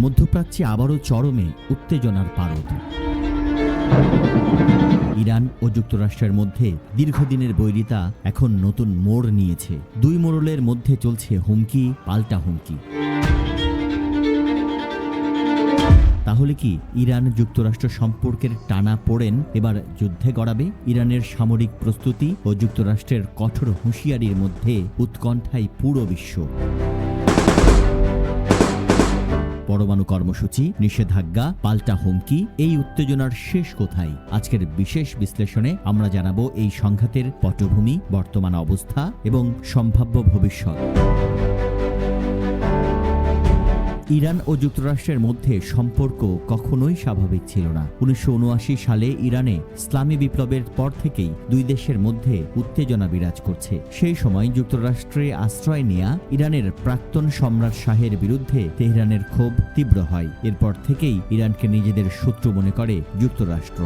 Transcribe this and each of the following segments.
মধ্যপ্রাচ্যে আবারও চরমে উত্তেজনার পারদ। ইরান ও যুক্তরাষ্ট্রের মধ্যে দীর্ঘদিনের বৈরিতা এখন নতুন মোড় নিয়েছে। দুই মোড়লের মধ্যে চলছে হুমকি, পাল্টা হুমকি। তাহলে কি ইরান যুক্তরাষ্ট্র সম্পর্কের টানা পড়েন? এবার যুদ্ধে গড়াবে ইরানের সামরিক প্রস্তুতি ও যুক্তরাষ্ট্রের কঠোর হুঁশিয়ারির মধ্যে উৎকণ্ঠায় পুরো বিশ্ব। পরমাণু কর্মসূচি, নিষেধাজ্ঞা, পাল্টা হুমকি, এই উত্তেজনার শেষ কোথায়? আজকের বিশেষ বিশ্লেষণে আমরা জানাব এই সংঘাতের পটভূমি, বর্তমান অবস্থা এবং সম্ভাব্য ভবিষ্যৎ। ইরান ও যুক্তরাষ্ট্রের মধ্যে সম্পর্ক কখনোই স্বাভাবিক ছিল না। উনিশশো উনআশি সালে ইরানে ইসলামী বিপ্লবের পর থেকেই দুই দেশের মধ্যে উত্তেজনা বিরাজ করছে। সেই সময় যুক্তরাষ্ট্রে আশ্রয় নেয়া ইরানের প্রাক্তন সম্রাট শাহের বিরুদ্ধে তেহরানের ক্ষোভ তীব্র হয়। এরপর থেকেই ইরানকে নিজেদের শত্রু মনে করে যুক্তরাষ্ট্র।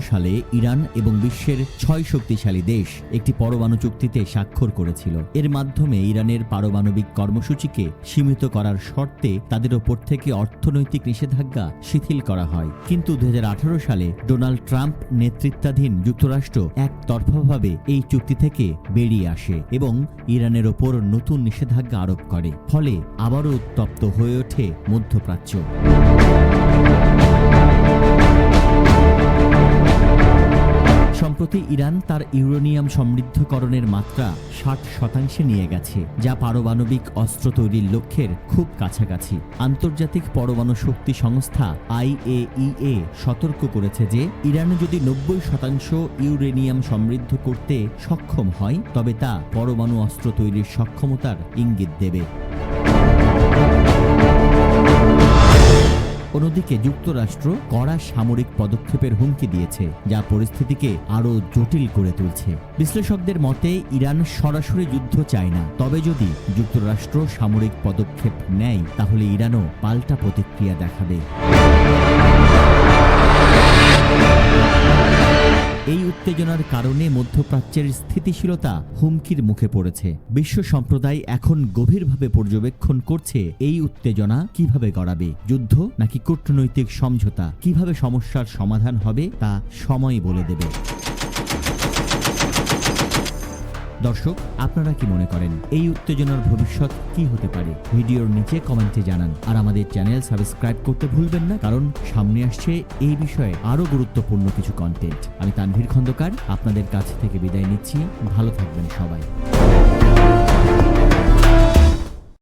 সালে ইরান এবং বিশ্বের ছয় শক্তিশালী দেশ একটি পরমাণু চুক্তিতে স্বাক্ষর করেছিল। এর মাধ্যমে ইরানের পারমাণবিক কর্মসূচিকে সীমিত করার শর্তে তাদের ওপর থেকে অর্থনৈতিক নিষেধাজ্ঞা শিথিল করা হয়। কিন্তু দু হাজার আঠারো সালে ডোনাল্ড ট্রাম্প নেতৃত্বাধীন যুক্তরাষ্ট্র একতরফাভাবে এই চুক্তি থেকে বেরিয়ে আসে এবং ইরানের ওপর নতুন নিষেধাজ্ঞা আরোপ করে। ফলে আবারও উত্তপ্ত হয়ে ওঠে মধ্যপ্রাচ্য। সম্প্রতি ইরান তার ইউরেনিয়াম সমৃদ্ধকরণের মাত্রা ষাট শতাংশে নিয়ে গেছে, যা পারমাণবিক অস্ত্র তৈরির লক্ষ্যের খুব কাছাকাছি। আন্তর্জাতিক পরমাণু শক্তি সংস্থা আইএইএ সতর্ক করেছে যে, ইরান যদি নব্বই শতাংশ ইউরেনিয়াম সমৃদ্ধ করতে সক্ষম হয়, তবে তা পরমাণু অস্ত্র তৈরির সক্ষমতার ইঙ্গিত দেবে। অন্যদিকে যুক্তরাষ্ট্র কড়া সামরিক পদক্ষেপের হুমকি দিয়েছে, যা পরিস্থিতিকে আরও জটিল করে তুলছে। বিশ্লেষকদের মতে, ইরান সরাসরি যুদ্ধ চায় না। তবে যদি যুক্তরাষ্ট্র সামরিক পদক্ষেপ নেয়, তাহলে ইরানও পাল্টা প্রতিক্রিয়া দেখাবে। এই উত্তেজনার কারণে মধ্যপ্রাচ্যের স্থিতিশীলতা হুমকির মুখে পড়েছে। বিশ্ব সম্প্রদায় এখন গভীরভাবে পর্যবেক্ষণ করছে এই উত্তেজনা কীভাবে গড়াবে, যুদ্ধ নাকি কূটনৈতিক সমঝোতা, কীভাবে সমস্যার সমাধান হবে তা সময় বলে দেবে। দর্শক, আপনারা কি মনে করেন এই উত্তেজনার ভবিষ্যৎ কি হতে পারে? ভিডিওর নিচে কমেন্টে জানান। আর আমাদের চ্যানেল সাবস্ক্রাইব করতে ভুলবেন না, কারণ সামনে আসছে এই বিষয়ে আরও গুরুত্বপূর্ণ কিছু কন্টেন্ট আমি তানভীর খন্দকার, আপনাদের কাছ থেকে বিদায় নিচ্ছি। ভালো থাকবেন সবাই।